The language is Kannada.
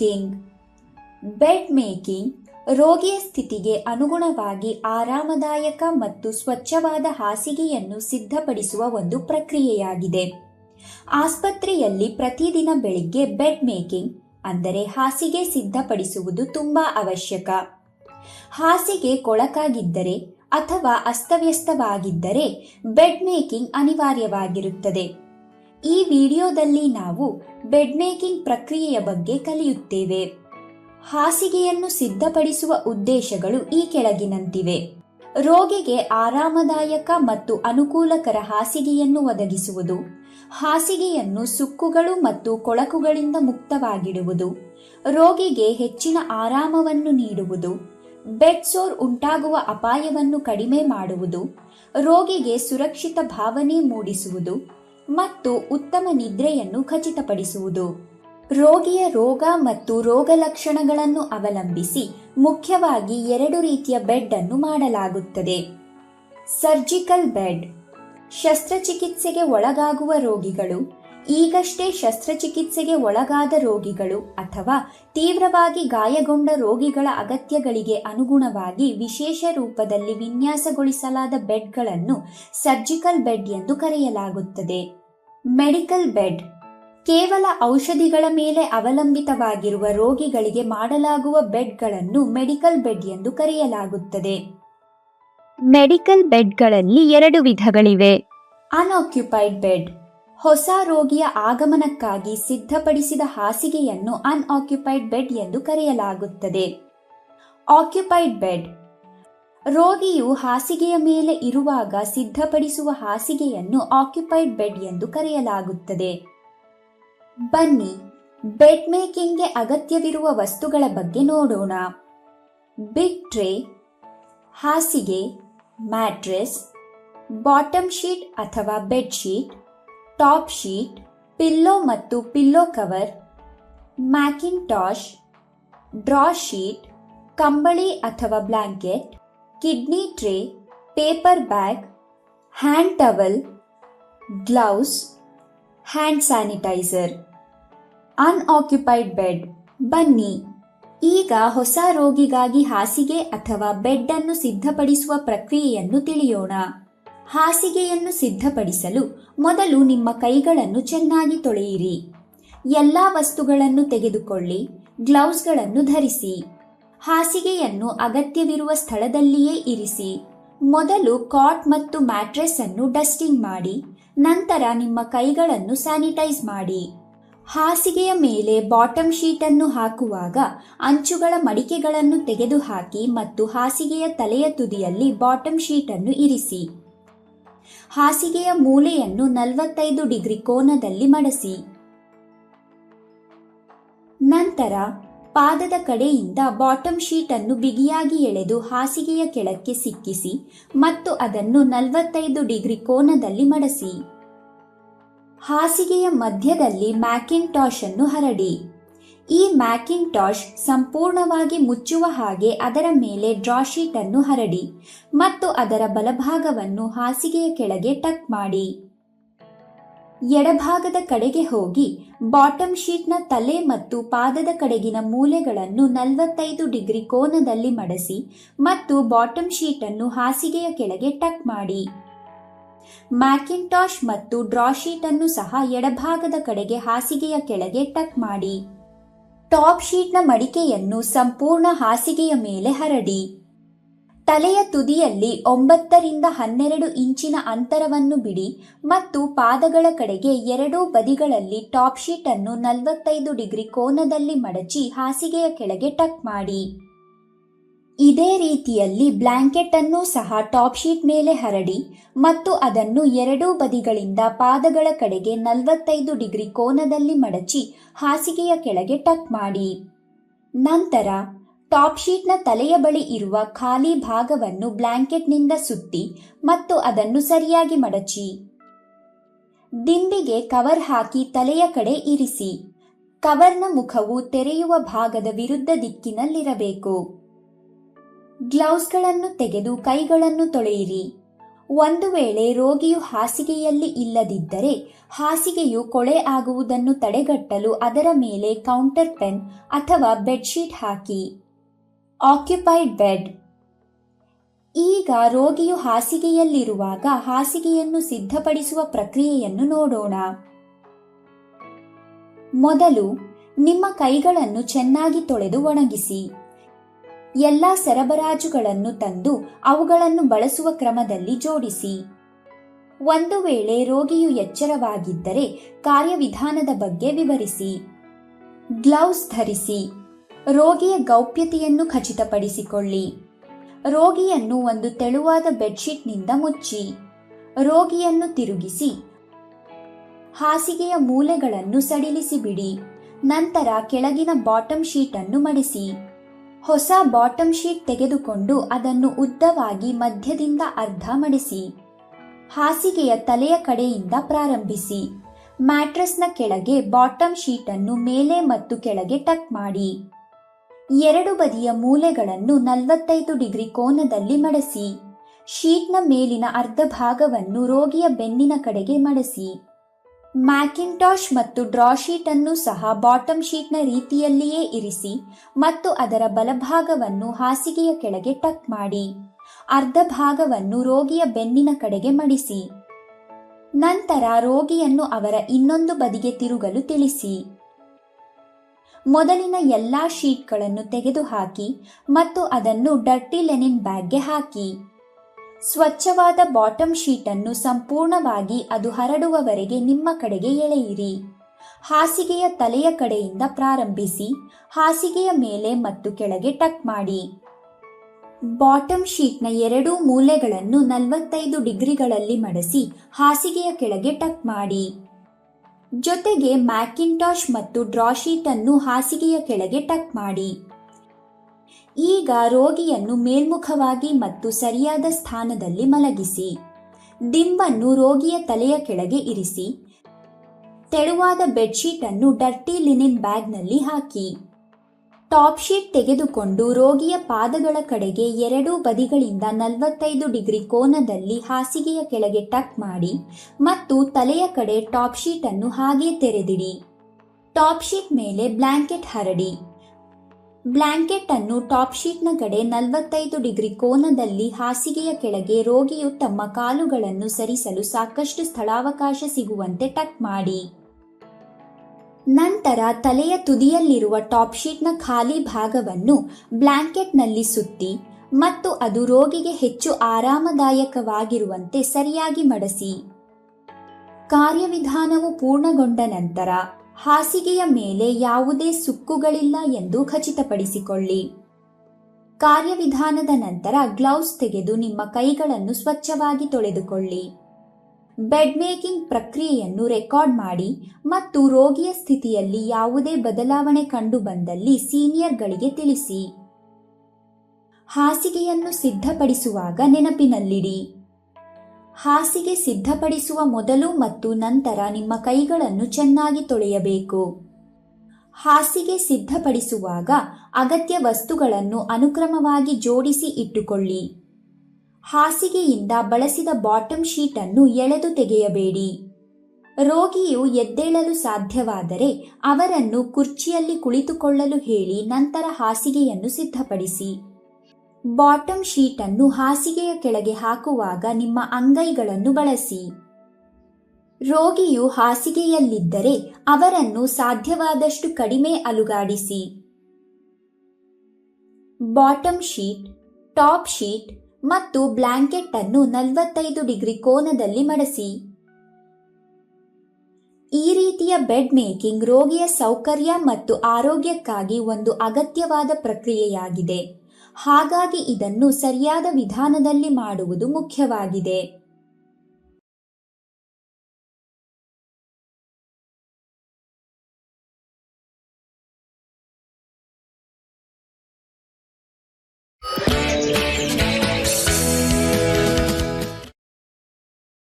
ಮೇಕಿಂಗ್ ಬೆಡ್ ಮೇಕಿಂಗ್ ರೋಗಿಯ ಸ್ಥಿತಿಗೆ ಅನುಗುಣವಾಗಿ ಆರಾಮದಾಯಕ ಮತ್ತು ಸ್ವಚ್ಛವಾದ ಹಾಸಿಗೆಯನ್ನು ಸಿದ್ಧಪಡಿಸುವ ಒಂದು ಪ್ರಕ್ರಿಯೆಯಾಗಿದೆ. ಆಸ್ಪತ್ರೆಯಲ್ಲಿ ಪ್ರತಿದಿನ ಬೆಳಿಗ್ಗೆ ಬೆಡ್ ಮೇಕಿಂಗ್, ಅಂದರೆ ಹಾಸಿಗೆ ಸಿದ್ಧಪಡಿಸುವುದು ತುಂಬಾ ಅವಶ್ಯಕ. ಹಾಸಿಗೆ ಕೊಳಕಾಗಿದ್ದರೆ ಅಥವಾ ಅಸ್ತವ್ಯಸ್ತವಾಗಿದ್ದರೆ ಬೆಡ್ ಮೇಕಿಂಗ್ ಅನಿವಾರ್ಯವಾಗಿರುತ್ತದೆ. ಈ ವಿಡಿಯೋದಲ್ಲಿ ನಾವು ಬೆಡ್ ಮೇಕಿಂಗ್ ಪ್ರಕ್ರಿಯೆಯ ಬಗ್ಗೆ ಕಲಿಯುತ್ತೇವೆ. ಹಾಸಿಗೆಯನ್ನು ಸಿದ್ಧಪಡಿಸುವ ಉದ್ದೇಶಗಳು ಈ ಕೆಳಗಿನಂತಿವೆ. ರೋಗಿಗೆ ಆರಾಮದಾಯಕ ಮತ್ತು ಅನುಕೂಲಕರ ಹಾಸಿಗೆಯನ್ನು ಒದಗಿಸುವುದು, ಹಾಸಿಗೆಯನ್ನು ಸುಕ್ಕುಗಳು ಮತ್ತು ಕೊಳಕುಗಳಿಂದ ಮುಕ್ತವಾಗಿಡುವುದು, ರೋಗಿಗೆ ಹೆಚ್ಚಿನ ಆರಾಮವನ್ನು ನೀಡುವುದು, ಬೆಡ್ ಸೋರ್ ಉಂಟಾಗುವ ಅಪಾಯವನ್ನು ಕಡಿಮೆ ಮಾಡುವುದು, ರೋಗಿಗೆ ಸುರಕ್ಷಿತ ಭಾವನೆ ಮೂಡಿಸುವುದು ಮತ್ತು ಉತ್ತಮ ನಿದ್ರೆಯನ್ನು ಖಚಿತಪಡಿಸುವುದು. ರೋಗಿಯ ರೋಗ ಮತ್ತು ರೋಗ ಲಕ್ಷಣಗಳನ್ನು ಅವಲಂಬಿಸಿ ಮುಖ್ಯವಾಗಿ ಎರಡು ರೀತಿಯ ಬೆಡ್ ಅನ್ನು ಮಾಡಲಾಗುತ್ತದೆ. Surgical bed. ಶಸ್ತ್ರಚಿಕಿತ್ಸೆಗೆ ಒಳಗಾಗುವ ರೋಗಿಗಳು, ಈಗಷ್ಟೇ ಶಸ್ತ್ರಚಿಕಿತ್ಸೆಗೆ ಒಳಗಾದ ರೋಗಿಗಳು ಅಥವಾ ತೀವ್ರವಾಗಿ ಗಾಯಗೊಂಡ ರೋಗಿಗಳ ಅಗತ್ಯಗಳಿಗೆ ಅನುಗುಣವಾಗಿ ವಿಶೇಷ ರೂಪದಲ್ಲಿ ವಿನ್ಯಾಸಗೊಳಿಸಲಾದ ಬೆಡ್ಗಳನ್ನು ಸರ್ಜಿಕಲ್ ಬೆಡ್ ಎಂದು ಕರೆಯಲಾಗುತ್ತದೆ. Medical bed. ಕೇವಲ ಔಷಧಿಗಳ ಮೇಲೆ ಅವಲಂಬಿತವಾಗಿರುವ ರೋಗಿಗಳಿಗೆ ಮಾಡಲಾಗುವ ಬೆಡ್ಗಳನ್ನು ಮೆಡಿಕಲ್ ಬೆಡ್ ಎಂದು ಕರೆಯಲಾಗುತ್ತದೆ. ಮೆಡಿಕಲ್ ಬೆಡ್ಗಳಲ್ಲಿ ಎರಡು ವಿಧಗಳಿವೆ. Unoccupied bed. ಹೊಸ ರೋಗಿಯ ಆಗಮನಕ್ಕಾಗಿ ಸಿದ್ಧಪಡಿಸಿದ ಹಾಸಿಗೆಯನ್ನು ಅನ್ಆಕ್ಯುಪೈಡ್ ಬೆಡ್ ಎಂದು ಕರೆಯಲಾಗುತ್ತದೆ. Occupied bed. ರೋಗಿಯು ಹಾಸಿಗೆಯ ಮೇಲೆ ಇರುವಾಗ ಸಿದ್ಧಪಡಿಸುವ ಹಾಸಿಗೆಯನ್ನು ಆಕ್ಯುಪೈಡ್ ಬೆಡ್ ಎಂದು ಕರೆಯಲಾಗುತ್ತದೆ. ಬನ್ನಿ ಬೆಡ್ ಮೇಕಿಂಗ್ಗೆ ಅಗತ್ಯವಿರುವ ವಸ್ತುಗಳ ಬಗ್ಗೆ ನೋಡೋಣ. ಬಿಗ್ ಟ್ರೇ ಹಾಸಿಗೆ ಮ್ಯಾಟ್ರೆಸ್ ಬಾಟಮ್ ಶೀಟ್ ಅಥವಾ bed sheet top sheet pillow ಮತ್ತು pillow cover mackintosh draw sheet ಕಂಬಳಿ ಅಥವಾ blanket kidney tray, paper bag, hand towel, gloves, hand sanitiser. Unoccupied bed. ಬನ್ನಿ. ಈಗ ಹೊಸ ರೋಗಿಗಾಗಿ ಹಾಸಿಗೆ ಅಥವಾ ಬೆಡ್ ಅನ್ನು ಸಿದ್ಧಪಡಿಸುವ ಪ್ರಕ್ರಿಯೆಯನ್ನು ತಿಳಿಯೋಣ. ಹಾಸಿಗೆಯನ್ನು ಸಿದ್ಧಪಡಿಸಲು ಮೊದಲು ನಿಮ್ಮ ಕೈಗಳನ್ನು ಚೆನ್ನಾಗಿ ತೊಳೆಯಿರಿ. ಎಲ್ಲ ವಸ್ತುಗಳನ್ನು ತೆಗೆದುಕೊಳ್ಳಿ, ಗ್ಲೌಸ್ಗಳನ್ನು ಧರಿಸಿ. ಹಾಸಿಗೆಯನ್ನು ಅಗತ್ಯವಿರುವ ಸ್ಥಳದಲ್ಲಿಯೇ ಇರಿಸಿ. ಮೊದಲು ಕಾಟ್ ಮತ್ತು ಮ್ಯಾಟ್ರೆಸ್ ಅನ್ನು ಡಸ್ಟಿಂಗ್ ಮಾಡಿ, ನಂತರ ನಿಮ್ಮ ಕೈಗಳನ್ನು ಸ್ಯಾನಿಟೈಸ್ ಮಾಡಿ. ಹಾಸಿಗೆಯ ಮೇಲೆ ಬಾಟಮ್ ಶೀಟ್ ಅನ್ನು ಹಾಕುವಾಗ ಅಂಚುಗಳ ಮಡಿಕೆಗಳನ್ನು ತೆಗೆದುಹಾಕಿ ಮತ್ತು ಹಾಸಿಗೆಯ ತಲೆಯ ತುದಿಯಲ್ಲಿ ಬಾಟಮ್ ಶೀಟ್ ಅನ್ನು ಇರಿಸಿ. ಹಾಸಿಗೆಯ ಮೂಲೆಯನ್ನು ನಲವತ್ತೈದು ಡಿಗ್ರಿ ಕೋನದಲ್ಲಿ ಮಡಸಿ. ನಂತರ ಪಾದದ ಕಡೆಯಿಂದ ಬಾಟಮ್ ಶೀಟ್ ಅನ್ನು ಬಿಗಿಯಾಗಿ ಎಳೆದು ಹಾಸಿಗೆಯ ಕೆಳಕ್ಕೆ ಸಿಕ್ಕಿಸಿ ಮತ್ತು ಅದನ್ನು ನಲವತ್ತೈದು ಡಿಗ್ರಿ ಕೋನದಲ್ಲಿ ಮಡಸಿ. ಹಾಸಿಗೆಯ ಮಧ್ಯದಲ್ಲಿ ಮ್ಯಾಕಿಂಟಾಶ್ ಅನ್ನು ಹರಡಿ. ಈ ಮ್ಯಾಕಿಂಟಾಶ್ ಸಂಪೂರ್ಣವಾಗಿ ಮುಚ್ಚುವ ಹಾಗೆ ಅದರ ಮೇಲೆ ಡ್ರಾ ಶೀಟ್ ಅನ್ನು ಹರಡಿ ಮತ್ತು ಅದರ ಬಲಭಾಗವನ್ನು ಹಾಸಿಗೆಯ ಕೆಳಗೆ ಟಕ್ ಮಾಡಿ. ಎಡಭಾಗದ ಕಡೆಗೆ ಹೋಗಿ ಬಾಟಮ್ ಶೀಟ್ನ ತಲೆ ಮತ್ತು ಪಾದದ ಕಡೆಗಿನ ಮೂಲೆಗಳನ್ನು ನಲವತ್ತೈದು ಡಿಗ್ರಿ ಕೋನದಲ್ಲಿ ಮಡಸಿ ಮತ್ತು ಬಾಟಮ್ ಶೀಟ್ ಅನ್ನು ಹಾಸಿಗೆಯ ಕೆಳಗೆ ಟಕ್ ಮಾಡಿ. ಮ್ಯಾಕಿಂಟಾಶ್ ಮತ್ತು ಡ್ರಾ ಶೀಟ್ ಅನ್ನು ಸಹ ಎಡಭಾಗದ ಕಡೆಗೆ ಹಾಸಿಗೆಯ ಕೆಳಗೆ ಟಕ್ ಮಾಡಿ. ಟಾಪ್ ಶೀಟ್ನ ಮಡಿಕೆಯನ್ನು ಸಂಪೂರ್ಣ ಹಾಸಿಗೆಯ ಮೇಲೆ ಹರಡಿ. ತಲೆಯ ತುದಿಯಲ್ಲಿ ಒಂಬತ್ತರಿಂದ ಹನ್ನೆರಡು ಇಂಚಿನ ಅಂತರವನ್ನು ಬಿಡಿ ಮತ್ತು ಪಾದಗಳ ಕಡೆಗೆ ಎರಡೂ ಬದಿಗಳಲ್ಲಿ ಟಾಪ್ ಶೀಟ್ ಅನ್ನು ನಲವತ್ತೈದು ಡಿಗ್ರಿ ಕೋನದಲ್ಲಿ ಮಡಚಿ ಹಾಸಿಗೆಯ ಕೆಳಗೆ ಟಕ್ ಮಾಡಿ. ಇದೇ ರೀತಿಯಲ್ಲಿ ಬ್ಲ್ಯಾಂಕೆಟ್ ಅನ್ನು ಸಹ ಟಾಪ್ ಶೀಟ್ ಮೇಲೆ ಹರಡಿ ಮತ್ತು ಅದನ್ನು ಎರಡೂ ಬದಿಗಳಿಂದ ಪಾದಗಳ ಕಡೆಗೆ ನಲವತ್ತೈದು ಡಿಗ್ರಿ ಕೋನದಲ್ಲಿ ಮಡಚಿ ಹಾಸಿಗೆಯ ಕೆಳಗೆ ಟಕ್ ಮಾಡಿ. ನಂತರ ಟಾಪ್ ಶೀಟ್ನ ತಲೆಯ ಬಳಿ ಇರುವ ಖಾಲಿ ಭಾಗವನ್ನು ಬ್ಲ್ಯಾಂಕೆಟ್ನಿಂದ ಸುತ್ತಿ ಮತ್ತು ಅದನ್ನು ಸರಿಯಾಗಿ ಮಡಚಿ. ದಿಂಬಿಗೆ ಕವರ್ ಹಾಕಿ ತಲೆಯ ಕಡೆ ಇರಿಸಿ. ಕವರ್ನ ಮುಖವು ತೆರೆಯುವ ಭಾಗದ ವಿರುದ್ಧ ದಿಕ್ಕಿನಲ್ಲಿರಬೇಕು. ಗ್ಲೌಸ್ಗಳನ್ನು ತೆಗೆದು ಕೈಗಳನ್ನು ತೊಳೆಯಿರಿ. ಒಂದು ವೇಳೆ ರೋಗಿಯು ಹಾಸಿಗೆಯಲ್ಲಿ ಇಲ್ಲದಿದ್ದರೆ ಹಾಸಿಗೆಯು ಕೊಳೆ ಆಗುವುದನ್ನು ತಡೆಗಟ್ಟಲು ಅದರ ಮೇಲೆ ಕೌಂಟರ್ ಪೆನ್ ಅಥವಾ ಬೆಡ್ಶೀಟ್ ಹಾಕಿ. ಆಕ್ಯುಪೈಡ್ ಬೆಡ್ ಈಗ ರೋಗಿಯು ಹಾಸಿಗೆಯಲ್ಲಿರುವಾಗ ಹಾಸಿಗೆಯನ್ನು ಸಿದ್ಧಪಡಿಸುವ ಪ್ರಕ್ರಿಯೆಯನ್ನು ನೋಡೋಣ. ಮೊದಲು ನಿಮ್ಮ ಕೈಗಳನ್ನು ಚೆನ್ನಾಗಿ ತೊಳೆದು ಒಣಗಿಸಿ. ಎಲ್ಲ ಸರಬರಾಜುಗಳನ್ನು ತಂದು ಅವುಗಳನ್ನು ಬಳಸುವ ಕ್ರಮದಲ್ಲಿ ಜೋಡಿಸಿ. ಒಂದು ವೇಳೆ ರೋಗಿಯು ಎಚ್ಚರವಾಗಿದ್ದರೆ ಕಾರ್ಯವಿಧಾನದ ಬಗ್ಗೆ ವಿವರಿಸಿ. ಗ್ಲೌಸ್ ಧರಿಸಿ. ರೋಗಿಯ ಗೌಪ್ಯತೆಯನ್ನು ಖಚಿತಪಡಿಸಿಕೊಳ್ಳಿ. ರೋಗಿಯನ್ನು ಒಂದು ತೆಳುವಾದ ಬೆಡ್ಶೀಟ್ನಿಂದ ಮುಚ್ಚಿ, ರೋಗಿಯನ್ನು ತಿರುಗಿಸಿ, ಹಾಸಿಗೆಯ ಮೂಲೆಗಳನ್ನು ಸಡಿಲಿಸಿ ಬಿಡಿ ನಂತರ ಕೆಳಗಿನ ಬಾಟಮ್ ಅನ್ನು ಮಡಿಸಿ. ಹೊಸ ಬಾಟಮ್ ಶೀಟ್ ತೆಗೆದುಕೊಂಡು ಅದನ್ನು ಉದ್ದವಾಗಿ ಮಧ್ಯದಿಂದ ಅರ್ಧ ಮಡಿಸಿ, ಹಾಸಿಗೆಯ ತಲೆಯ ಕಡೆಯಿಂದ ಪ್ರಾರಂಭಿಸಿ, ಮ್ಯಾಟ್ರಸ್ನ ಕೆಳಗೆ ಬಾಟಮ್ ಅನ್ನು ಮೇಲೆ ಮತ್ತು ಕೆಳಗೆ ಟಕ್ ಮಾಡಿ. ಎರಡು ಬದಿಯ ಮೂಲೆಗಳನ್ನು ನಲವತ್ತೈದು ಡಿಗ್ರಿ ಕೋನದಲ್ಲಿ ಮಡಸಿ. ಶೀಟ್ನ ಮೇಲಿನ ಅರ್ಧ ಭಾಗವನ್ನು ರೋಗಿಯ ಬೆನ್ನಿನ ಕಡೆಗೆ ಮಡಸಿ. ಮ್ಯಾಕಿಂಟಾಶ್ ಮತ್ತು ಡ್ರಾ ಶೀಟ್ ಅನ್ನು ಸಹ ಬಾಟಮ್ ಶೀಟ್ನ ರೀತಿಯಲ್ಲಿಯೇ ಇರಿಸಿ ಮತ್ತು ಅದರ ಬಲಭಾಗವನ್ನು ಹಾಸಿಗೆಯ ಕೆಳಗೆ ಟಕ್ ಮಾಡಿ. ಅರ್ಧ ಭಾಗವನ್ನು ರೋಗಿಯ ಬೆನ್ನಿನ ಕಡೆಗೆ ಮಡಿಸಿ. ನಂತರ ರೋಗಿಯನ್ನು ಅವರ ಇನ್ನೊಂದು ಬದಿಗೆ ತಿರುಗಲು ತಿಳಿಸಿ. ಮೊದಲಿನ ಎಲ್ಲಾ ಶೀಟ್ಗಳನ್ನು ತೆಗೆದುಹಾಕಿ ಮತ್ತು ಅದನ್ನು ಡರ್ಟಿ ಲೆನಿನ್ ಬ್ಯಾಗ್ಗೆ ಹಾಕಿ. ಸ್ವಚ್ಛವಾದ ಬಾಟಮ್ ಶೀಟ್ ಅನ್ನು ಸಂಪೂರ್ಣವಾಗಿ ಅದು ಹರಡುವವರೆಗೆ ನಿಮ್ಮ ಕಡೆಗೆ ಎಳೆಯಿರಿ. ಹಾಸಿಗೆಯ ತಲೆಯ ಕಡೆಯಿಂದ ಪ್ರಾರಂಭಿಸಿ, ಹಾಸಿಗೆಯ ಮೇಲೆ ಮತ್ತು ಕೆಳಗೆ ಟಕ್ ಮಾಡಿ. ಬಾಟಮ್ ಶೀಟ್ನ ಎರಡೂ ಮೂಲೆಗಳನ್ನು ನಲವತ್ತೈದು ಡಿಗ್ರಿಗಳಲ್ಲಿ ಮಡಸಿ ಹಾಸಿಗೆಯ ಕೆಳಗೆ ಟಕ್ ಮಾಡಿ. ಜೊತೆಗೆ ಮ್ಯಾಕಿಂಟಾಶ್ ಮತ್ತು ಡ್ರಾ ಶೀಟ್ ಅನ್ನು ಹಾಸಿಗೆಯ ಕೆಳಗೆ ಟಕ್ ಮಾಡಿ. ಈಗ ರೋಗಿಯನ್ನು ಮೇಲ್ಮುಖವಾಗಿ ಮತ್ತು ಸರಿಯಾದ ಸ್ಥಾನದಲ್ಲಿ ಮಲಗಿಸಿ. ದಿಂಬನ್ನು ರೋಗಿಯ ತಲೆಯ ಕೆಳಗೆ ಇರಿಸಿ. ತೆಳುವಾದ ಬೆಡ್ಶೀಟ್ ಅನ್ನು ಡರ್ಟಿ ಲಿನಿನ್ ಬ್ಯಾಗ್ನಲ್ಲಿ ಹಾಕಿ. ಟಾಪ್ ಶೀಟ್ ತೆಗೆದುಕೊಂಡು ರೋಗಿಯ ಪಾದಗಳ ಕಡೆಗೆ ಎರಡೂ ಬದಿಗಳಿಂದ ನಲವತ್ತೈದು ಡಿಗ್ರಿ ಕೋನದಲ್ಲಿ ಹಾಸಿಗೆಯ ಕೆಳಗೆ ಟಕ್ ಮಾಡಿ ಮತ್ತು ತಲೆಯ ಕಡೆ ಟಾಪ್ ಶೀಟ್ ಅನ್ನು ಹಾಗೆ ತೆರೆದಿಡಿ. ಟಾಪ್ ಶೀಟ್ ಮೇಲೆ ಬ್ಲಾಂಕೆಟ್ ಹರಡಿ. ಬ್ಲಾಂಕೆಟ್ ಅನ್ನು ಟಾಪ್ ಶೀಟ್ನ ಕಡೆ ನಲವತ್ತೈದು ಡಿಗ್ರಿ ಕೋನದಲ್ಲಿ ಹಾಸಿಗೆಯ ಕೆಳಗೆ ರೋಗಿಯು ತಮ್ಮ ಕಾಲುಗಳನ್ನು ಸರಿಸಲು ಸಾಕಷ್ಟು ಸ್ಥಳಾವಕಾಶ ಸಿಗುವಂತೆ ಟಕ್ ಮಾಡಿ. ನಂತರ ತಲೆಯ ತುದಿಯಲ್ಲಿರುವ ಟಾಪ್ ಶೀಟ್ನ ಖಾಲಿ ಭಾಗವನ್ನು ಬ್ಲ್ಯಾಂಕೆಟ್ನಲ್ಲಿ ಸುತ್ತಿ ಮತ್ತು ಅದು ರೋಗಿಗೆ ಹೆಚ್ಚು ಆರಾಮದಾಯಕವಾಗಿರುವಂತೆ ಸರಿಯಾಗಿ ಮಡಸಿ. ಕಾರ್ಯವಿಧಾನವು ಪೂರ್ಣಗೊಂಡ ನಂತರ ಹಾಸಿಗೆಯ ಮೇಲೆ ಯಾವುದೇ ಸುಕ್ಕುಗಳಿಲ್ಲ ಎಂದು ಖಚಿತಪಡಿಸಿಕೊಳ್ಳಿ. ಕಾರ್ಯವಿಧಾನದ ನಂತರ ಗ್ಲೌಸ್ ತೆಗೆದು ನಿಮ್ಮ ಕೈಗಳನ್ನು ಸ್ವಚ್ಛವಾಗಿ ತೊಳೆದುಕೊಳ್ಳಿ. ಬೆಡ್ ಮೇಕಿಂಗ್ ಪ್ರಕ್ರಿಯೆಯನ್ನು ರೆಕಾರ್ಡ್ ಮಾಡಿ ಮತ್ತು ರೋಗಿಯ ಸ್ಥಿತಿಯಲ್ಲಿ ಯಾವುದೇ ಬದಲಾವಣೆ ಕಂಡುಬಂದಲ್ಲಿ ಸೀನಿಯರ್ಗಳಿಗೆ ತಿಳಿಸಿ. ಹಾಸಿಗೆಯನ್ನು ಸಿದ್ಧಪಡಿಸುವಾಗ ನೆನಪಿನಲ್ಲಿಡಿ. ಹಾಸಿಗೆ ಸಿದ್ಧಪಡಿಸುವ ಮೊದಲು ಮತ್ತು ನಂತರ ನಿಮ್ಮ ಕೈಗಳನ್ನು ಚೆನ್ನಾಗಿ ತೊಳೆಯಬೇಕು. ಹಾಸಿಗೆ ಸಿದ್ಧಪಡಿಸುವಾಗ ಅಗತ್ಯ ವಸ್ತುಗಳನ್ನು ಅನುಕ್ರಮವಾಗಿ ಜೋಡಿಸಿ ಇಟ್ಟುಕೊಳ್ಳಿ. ಹಾಸಿಗೆಯಿಂದ ಬಳಸಿದ ಬಾಟಮ್ ಶೀಟ್ ಅನ್ನು ಎಳೆದು ತೆಗೆಯಬೇಡಿ. ರೋಗಿಯು ಎದ್ದೇಳಲು ಸಾಧ್ಯವಾದರೆ ಅವರನ್ನು ಕುರ್ಚಿಯಲ್ಲಿ ಕುಳಿತುಕೊಳ್ಳಲು ಹೇಳಿ ನಂತರ ಹಾಸಿಗೆಯನ್ನು ಸಿದ್ಧಪಡಿಸಿ. ಬಾಟಮ್ ಅನ್ನು ಹಾಸಿಗೆಯ ಕೆಳಗೆ ಹಾಕುವಾಗ ನಿಮ್ಮ ಅಂಗೈಗಳನ್ನು ಬಳಸಿ. ರೋಗಿಯು ಹಾಸಿಗೆಯಲ್ಲಿದ್ದರೆ ಅವರನ್ನು ಸಾಧ್ಯವಾದಷ್ಟು ಕಡಿಮೆ ಅಲುಗಾಡಿಸಿ. ಬಾಟಮ್ ಶೀಟ್, ಟಾಪ್ ಶೀಟ್ ಮತ್ತು ಬ್ಲಾಂಕೆಟ್ ಅನ್ನು ನಲವತ್ತೈದು ಡಿಗ್ರಿ ಕೋನದಲ್ಲಿ ಮಡಸಿ. ಈ ರೀತಿಯ ಬೆಡ್ ಮೇಕಿಂಗ್ ರೋಗಿಯ ಸೌಕರ್ಯ ಮತ್ತು ಆರೋಗ್ಯಕ್ಕಾಗಿ ಒಂದು ಅಗತ್ಯವಾದ ಪ್ರಕ್ರಿಯೆಯಾಗಿದೆ. ಹಾಗಾಗಿ ಇದನ್ನು ಸರಿಯಾದ ವಿಧಾನದಲ್ಲಿ ಮಾಡುವುದು ಮುಖ್ಯವಾಗಿದೆ.